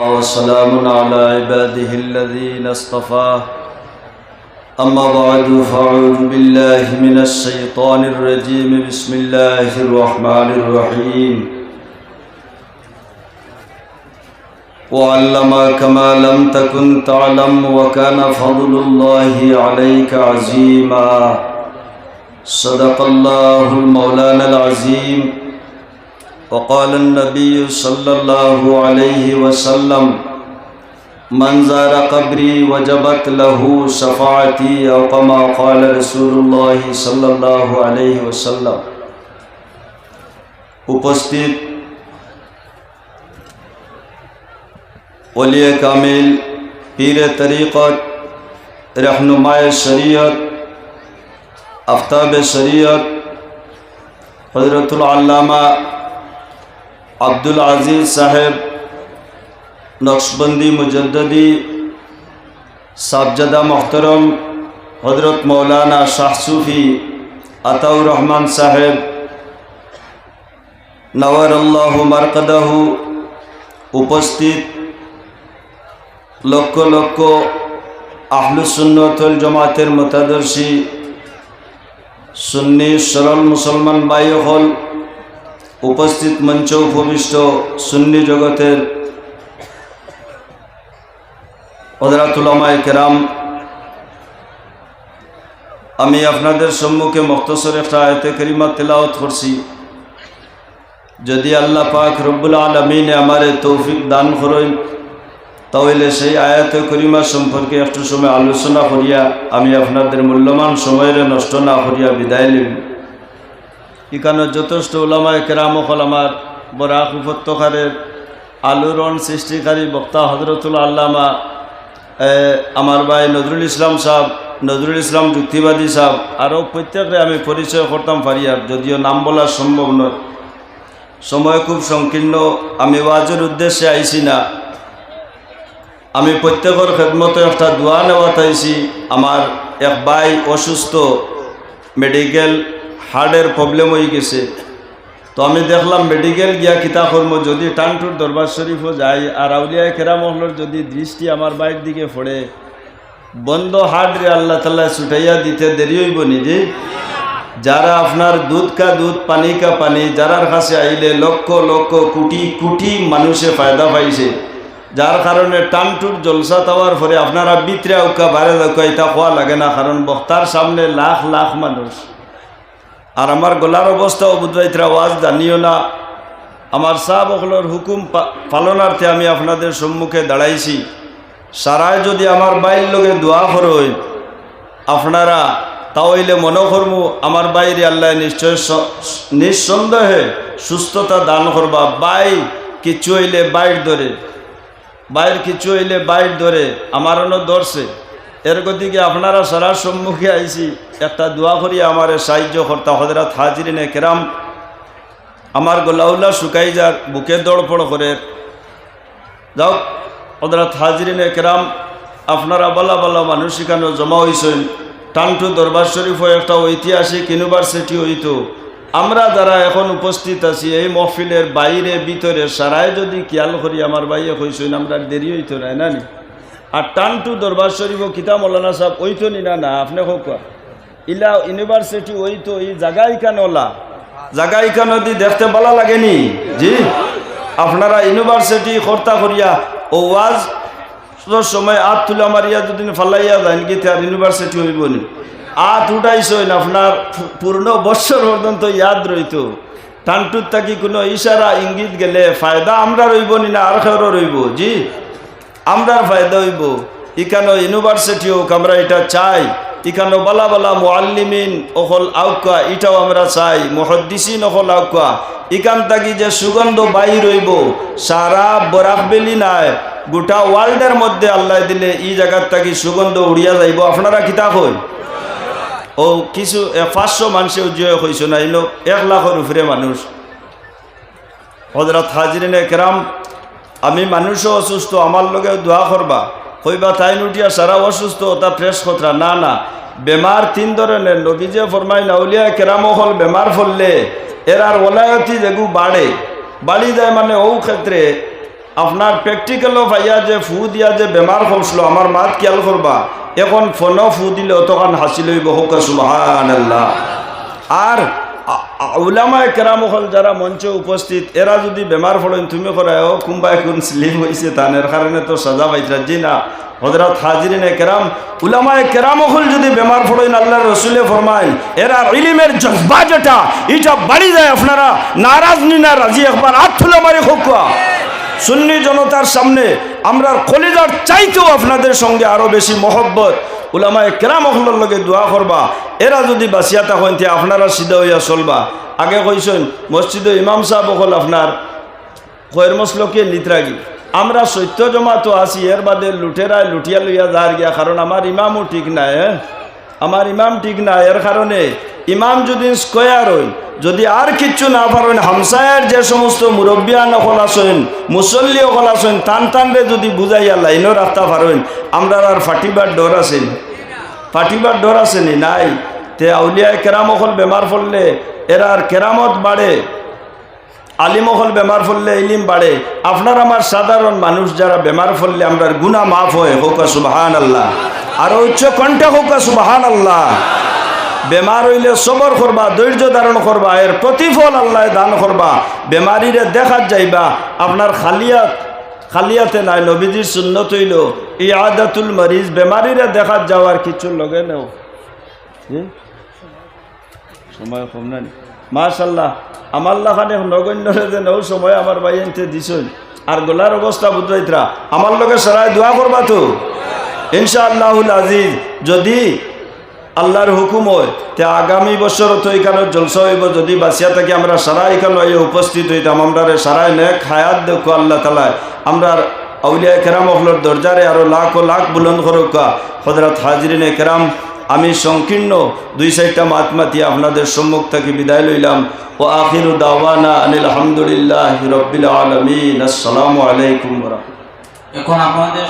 وسلام على عباده الذين اصطفاه أما بعد فأعوذ بالله من الشيطان الرجيم. بسم الله الرحمن الرحيم. وعلمك ما لم تكن تعلم وكان فضل الله عليك عزيما صدق الله المولانا العظيم. وقال النبي صلى الله عليه وسلم من زار قبري وجبت له شفاعتي أو كما قال رسول الله صلى الله عليه وسلم উপস্থিত ওলিয়ে কামিল পীরে তরিকত রহনুমায় শরীয়ত আফতাব শরীয়ত হজরতুল আল্লামা আব্দুল আজিজ সাহেব, নকশবন্দি মুজদ্দি সাবজাদা মোহতরম হজরত মৌলানা শাহ সুফি আতাউর রহমান সাহেব, নওয়ারল্লাহ মারকদাহু উপস্থিত লক্ষ লক্ষ আহলুসুন্নতুল জমাতের মতাদর্শী, সুন্নি সরল মুসলমান বাই হল উপস্থিত মঞ্চ উপবিষ্ট সুন্নি জগতের হজরাতুলামায় কেরাম, আমি আপনাদের সম্মুখে মক্তসর একটা আয়তে করিমা তেলাওত করছি। যদি আল্লাহ পাক রব্বুল আলমিনে আমারে তৌফিক দান করেন, তাহলে সেই আয়াতে করিমা সম্পর্কে একটু সময় আলোচনা করিয়া আমি আপনাদের মূল্যবান সময়ের নষ্ট না করিয়া বিদায় নিব। এখানে যথেষ্ট ওলামায় কেরাম হল আমার বরাক উপত্যকারের আলোড়ন সৃষ্টিকারী বক্তা হজরতুল আল্লামা আমার ভাই নজরুল ইসলাম সাহ নজরুল ইসলাম যুক্তিবাদী সাহ আরও প্রত্যেকরে আমি পরিচয় করতাম পারি আর যদিও নাম বলা সম্ভব নয়। সময় খুব সংকীর্ণ, আমি ওয়াজের উদ্দেশ্যে আইছি না। আমি প্রত্যেকের খেদমতো একটা দোয়া নেওয়া চাইছি আমার এক ভাই অসুস্থ, মেডিকেল হার্টের প্রবলেম হয়ে গেছে। তো আমি দেখলাম মেডিকেল গিয়া কিতা কর্ম যদি টানটুর দরবার শরীফও যাই আর আউলিয়া কেরামহলের যদি দৃষ্টি আমার বাইর দিকে পড়ে, বন্ধ হাট রে আল্লাহ তাল্লাহ ছুটাইয়া দিতে দেরি হইব নিজে যারা আপনার দুধ কা দুধ, পানি কা পানি, যারার কাছে আইলে লক্ষ লক্ষ কোটি কোটি মানুষে ফায়দা পাইছে। যার কারণে টানটুর জলসা তাওয়ার পরে আপনারা বিতরে উকা বারে উকা এটা খোয়া লাগে না, কারণ বক্তার সামনে লাখ লাখ মানুষ। আর আমার গলার অবস্থা অবুদ্রাইতরা ওয়াজ জানিও না। আমার সাহ বকলর হুকুম পালনার্থে আমি আপনাদের সম্মুখে দাঁড়াইছি। সারায় যদি আমার বাইর লোকে দোয়া করই আপনারা তাহলে মনে করব আমার বাইরে আল্লাহ নিশ্চয় নিঃসন্দেহে সুস্থতা দান করবা। বাই কিছু হইলে বাইর ধরে। বাইর কিছু হইলে বাইর ধরে। আমার অন্য ধরছে। এর গতিকে আপনারা সারা সম্মুখে আইসি একটা দোয়া করি, আমার সাহায্য কর্তা হজরত হাজিরিনে কেরাম। আমার গোলাউল্লা শুকাই যার বুকে দৌড়পড় করে। যাও হজরত হাজিরিনে কেরাম, আপনারা বলা বলা মানুষ এখানে জমা হয়েছেন টানটু দরবার শরীফ একটা ঐতিহাসিক ইউনিভার্সিটি হইতো। আমরা যারা এখন উপস্থিত আছি, এই মহফিলের বাইরে, ভিতরে সারাই যদি খেয়াল করি, আমার বাইয়ে কইসইন আমরা দেরি হইতো না না? আর টানটু দরবার শরীফ কিতা মৌলানা সাহেব ওইতো নি না না, আপনি হোক ইলা ইউনিভার্সিটি ওইতো এই জায়গা ইখান ওলা? জায়গা ইখান যদি দেখতে ভালো লাগেনি? জি? আপনারা ইউনিভার্সিটি কর্তা করিয়া ও ওয়াজ সময় আত তুলে মারিয়া যদি ফালাইয়া যায় নাকি তার ইউনিভার্সিটি হইব নি? আত উঠাইছেন আপনার পূর্ণ বৎসর পর্যন্ত ইয়াদ রইত। টানটুর থাকি কোনো ইশারা, ইঙ্গিত গেলে ফায়দা আমরা রইব নি না আর খেরও রইব? জি? আমরার ফায়দা হইব। ইখানো ইউনিভার্সিটি হোক, আমরা এটা চাই। ইখানো বালা বালা মোয়াল্লিমিন অকল আউকা, এটাও আমরা চাই। মহদ্দিসিন অকল আউকা। ইখান থাকি যে সুগন্ধ বাই রইব সারা বরাকবেলি নাই। গোটা ওয়ার্ল্ডের মধ্যে আল্লাহ দিলে এই জায়গার থাকি সুগন্ধ উড়িয়া যাইব। আপনারা কিতা কই ও, কিছু পাঁচশো মানুষে উজ্জয় হয়েছে না এক লাখের উপরে মানুষ। হজরত হাজরিনে কেরাম আমি মানুষও অসুস্থ, আমার লগে দোয়া করবা। কইবা তাই নুটিয়া সারা অসুস্থ, তা ফ্রেশ কথা না না। বেমার তিন ধরনের নবীজে ফরমাই নাউলিয়া কেরাম হল বেমার ফললে, এর আর ওলায়তি যেগু বাড়ে। বাড়ি যায় মানে ও ক্ষেত্রে আপনার প্র্যাকটিক্যালও ভাইয়া যে ফু দিয়া যে বেমার হসলো আমার মাত খেয়াল করবা। এখন ফোনও ফু দিলে অতখান হাসি লইব, হোক আল্লাহ আর উলামায় কেরাম হল যারা মঞ্চে উপস্থিত, এরা যদি বেমার ফলেন তুমি করে ও কুম্বাই কোন স্লিপ হয়েছে তানের কারণে তো সাজা পাইতরা জি না হজরত হাজিরিনে কেরাম উলামায় কেরাম হল যদি বেমার ফলেন আল্লাহ রসুলে ফরমাইন এরা ইলিমের জজবা যেটা এটা বাড়ি যায় আপনারা নারাজ নি না রাজি একবার থুলে মারি হোক সুন্নি জনতার সামনে আমরা কলিজার চাইতেও আপনাদের সঙ্গে আরও বেশি মহব্বত। উলামায় কেরাম অখলের লগে দোয়া করবা। এরা যদি বাঁচিয়া থাকেন তে আপনারা সিধা হইয়া চলবা। আগে কইসেন মসজিদে ইমাম সাহেব অকল আপনার। খয়ের মসলকে নিত্রাগি আমরা সত্য জমা তো আছি, এর বাদে লুটেরায় লুটিয়া লইয়া যার গিয়া, কারণ আমার ইমামও ঠিক নাই হ্যাঁ? আমার ইমাম ঠিক নাই, এর কারণে ইমাম যদি স্কোয়ার হইন, যদি আর কিচ্ছু না পারেন হামসায়ের যে সমস্ত মুরব্বিয়ান অকল আসেন, মুসল্লি অকল আসেন টান টানরে যদি বুঝাইয়া লাইনও রাখতে পারেন আমরা আর ফাটিবার ডর আছেন ফাটিবার ডর আসেনি নাই। তে আউলিয়ায় কেরাম অকল বেমার পড়লে, এরা আর কেরামত বাড়ে। আলিমহল বেমার ফললে ইলিম বাড়ে। আপনার আমার সাধারণ মানুষ যারা বেমার ফললে আমরা গুনা মাফ হয়, হোকা সুবাহান আল্লাহ আর উচ্চ কণ্ঠে হোকা সুবাহান আল্লাহ বেমার হইলে সবর করবা, ধৈর্য ধারণ করবা, এর প্রতিফল আল্লাহ দান করবা। বেমারিরে দেখাত যাইবা, আপনার খালিয়াত, খালিয়াতে নাই, নবীজির সুন্নত হইল। ই আদাতুল মরিজ, বেমারিরে দেখাত যাওয়ার কিছু লগে নেও। সময় কম নাই। মাশাল্লাহ আমার লাখানে নগণ্য যে নৌ সময় আমার ভাই এনতে দিছই। আর গোলার অবস্থা বুঝাইতরা, আমার লোকে সরাই দোয়া করবা তো? ইনশাআল্লাহুল আজিজ, যদি আল্লাহর হুকুম হয় তে আগামী বছর তো এখানে জলসা হইব, যদি বাঁচিয়া থাকি আমরা সারা এখানে উপস্থিত হইতাম আমরা সারাই নেক হায়াত দেখো আল্লাহ তালায় আমরা আউলিয়া কেরাম অখলোর দরজারে আরও লাখ ও লাখ বুলন্দ করুকা হজরত হাজরিনে কেরাম, আমি সংকীর্ণ দুই সাইডটা মাতমাতি আপনাদের সম্মুখ থেকে বিদায় লইলাম। ও আখির দাওয়ানা আনিল আলহামদুলিল্লাহ রবিল আলমিন। আসসালামু আলাইকুম এখন আপনাদের